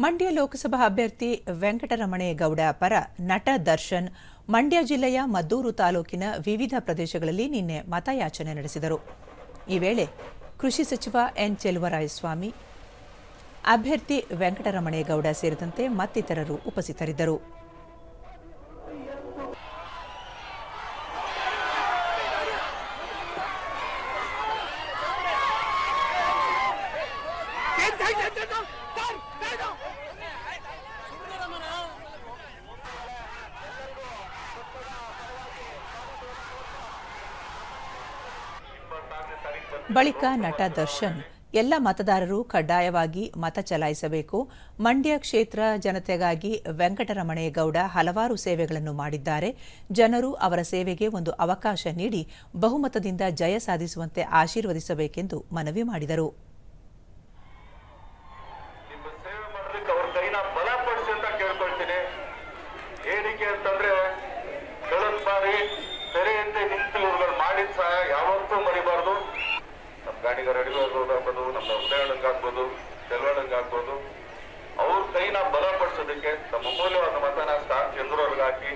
ಮಂಡ್ಯ ಲೋಕಸಭಾ ಅಭ್ಯರ್ಥಿ ವೆಂಕಟರಮಣೇಗೌಡ ಪರ ನಟ ದರ್ಶನ್ ಮಂಡ್ಯ ಜಿಲ್ಲೆಯ ಮದ್ದೂರು ತಾಲೂಕಿನ ವಿವಿಧ ಪ್ರದೇಶಗಳಲ್ಲಿ ನಿನ್ನೆ ಮತಯಾಚನೆ ನಡೆಸಿದರು ಈ ವೇಳೆ ಕೃಷಿ ಸಚಿವ ಎನ್ ಚೆಲುವರಾಯಸ್ವಾಮಿ ಅಭ್ಯರ್ಥಿ ವೆಂಕಟರಮಣೇಗೌಡ ಸೇರಿದಂತೆ ಮತ್ತಿತರರು ಉಪಸ್ಥಿತರಿದ್ದರು ಬಳಿಕ ನಟ ದರ್ಶನ್ ಎಲ್ಲ ಮತದಾರರು ಕಡ್ಡಾಯವಾಗಿ ಮತ ಚಲಾಯಿಸಬೇಕು. ಮಂಡ್ಯ ಕ್ಷೇತ್ರ ಜನತೆಗಾಗಿ ವೆಂಕಟರಮಣೇಗೌಡ ಹಲವಾರು ಸೇವೆಗಳನ್ನು ಮಾಡಿದ್ದಾರೆ. ಜನರು ಅವರ ಸೇವೆಗೆ ಒಂದು ಅವಕಾಶ ನೀಡಿ ಬಹುಮತದಿಂದ ಜಯ ಸಾಧಿಸುವಂತೆ ಆಶೀರ್ವದಿಸಬೇಕೆಂದು ಮನವಿ ಮಾಡಿದರು. ಯಾವತ್ತೂ ಮರಿಬಾರ್ದು ಅಡಿಗಾರ್ಬೋದು ನಮ್ಮ ಉದಯಣ್ಣಂಗೆ ಆಗ್ಬೋದು ಚೆಲ್ವಣ್ಣಂಗೆ ಆಗ್ಬೋದು. ಅವ್ರ ಕೈನ ಬಲಪಡಿಸೋದಕ್ಕೆ ತಮ್ಮ ಮೌಲ್ಯವಾದ ಮತನ ಸ್ಟಾರ್ ಚಂದ್ರವ್ರಿಗೆ ಹಾಕಿ